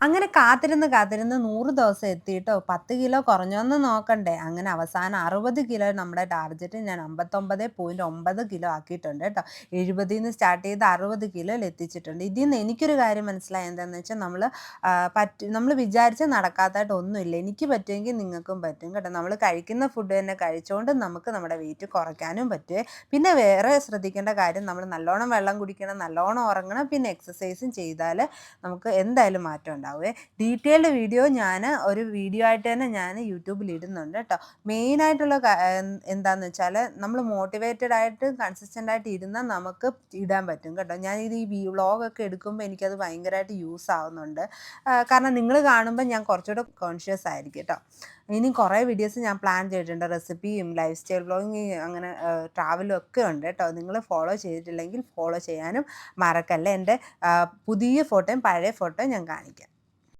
അങ്ങനെ കാത്തിരുന്ന് കാത്തിരുന്ന് നൂറ് ദിവസം എത്തിയിട്ടോ. പത്ത് കിലോ കുറഞ്ഞോന്ന് നോക്കണ്ടേ. അങ്ങനെ അവസാനം അറുപത് കിലോ നമ്മുടെ ടാർഗറ്റ് ഞാൻ അമ്പത്തൊമ്പത് പോയിന്റ് ഒമ്പത് കിലോ ആക്കിയിട്ടുണ്ട് കേട്ടോ. എഴുപതിൽ നിന്ന് സ്റ്റാർട്ട് ചെയ്ത് അറുപത് കിലോയിൽ എത്തിച്ചിട്ടുണ്ട്. ഇതിൽ നിന്ന് എനിക്കൊരു കാര്യം മനസ്സിലായി. എന്താണെന്ന് വെച്ചാൽ നമ്മൾ പറ്റ നമ്മൾ വിചാരിച്ച് നടക്കാത്തതായിട്ട് ഒന്നുമില്ല എനിക്ക് പറ്റുമെങ്കിൽ നിങ്ങൾക്കും പറ്റും കേട്ടോ. നമ്മൾ കഴിക്കുന്ന ഫുഡ് തന്നെ കഴിച്ചുകൊണ്ട് നമുക്ക് നമ്മുടെ വെയിറ്റ് കുറയ്ക്കാനും പറ്റുമേ പിന്നെ വേറെ ശ്രദ്ധിക്കേണ്ട കാര്യം നമ്മൾ നല്ലോണം വെള്ളം കുടിക്കണം നല്ലോണം ഉറങ്ങണം പിന്നെ എക്സസൈസും ചെയ്താൽ നമുക്ക് എന്തായാലും മാറ്റം ഉണ്ടാവുമേ ഡീറ്റെയിൽഡ് വീഡിയോ ഞാൻ ഒരു വീഡിയോ ആയിട്ട് തന്നെ ഞാൻ യൂട്യൂബിൽ ഇടുന്നുണ്ട് കേട്ടോ. മെയിനായിട്ടുള്ള എന്താണെന്ന് വെച്ചാൽ നമ്മൾ മോട്ടിവേറ്റഡ് ആയിട്ട് കൺസിസ്റ്റന്റ് ആയിട്ട് ഇരുന്നാൽ നമുക്ക് ഇടാൻ പറ്റും കേട്ടോ. ഞാൻ ഇത് ഈ വ്ളോഗൊക്കെ എടുക്കുമ്പോൾ എനിക്കത് ഭയങ്കരമായിട്ട് യൂസ് ആവുന്നുണ്ട്. കാരണം നിങ്ങൾ കാണുമ്പോൾ ഞാൻ കുറച്ചുകൂടെ കോൺഷ്യസ് ആയിരിക്കും കേട്ടോ. ഇനി കുറേ വീഡിയോസ് ഞാൻ പ്ലാൻ ചെയ്തിട്ടുണ്ട്. റെസിപ്പിയും ലൈഫ് സ്റ്റൈൽ ബ്ലോഗിങ് അങ്ങനെ ട്രാവലും ഒക്കെ ഉണ്ട് കേട്ടോ. നിങ്ങൾ ഫോളോ ചെയ്തിട്ടില്ലെങ്കിൽ ഫോളോ ചെയ്യാനും മറക്കല്ലേ. എന്റെ പുതിയ ഫോട്ടോയും പഴയ ഫോട്ടോയും ഞാൻ കാണിക്കാം.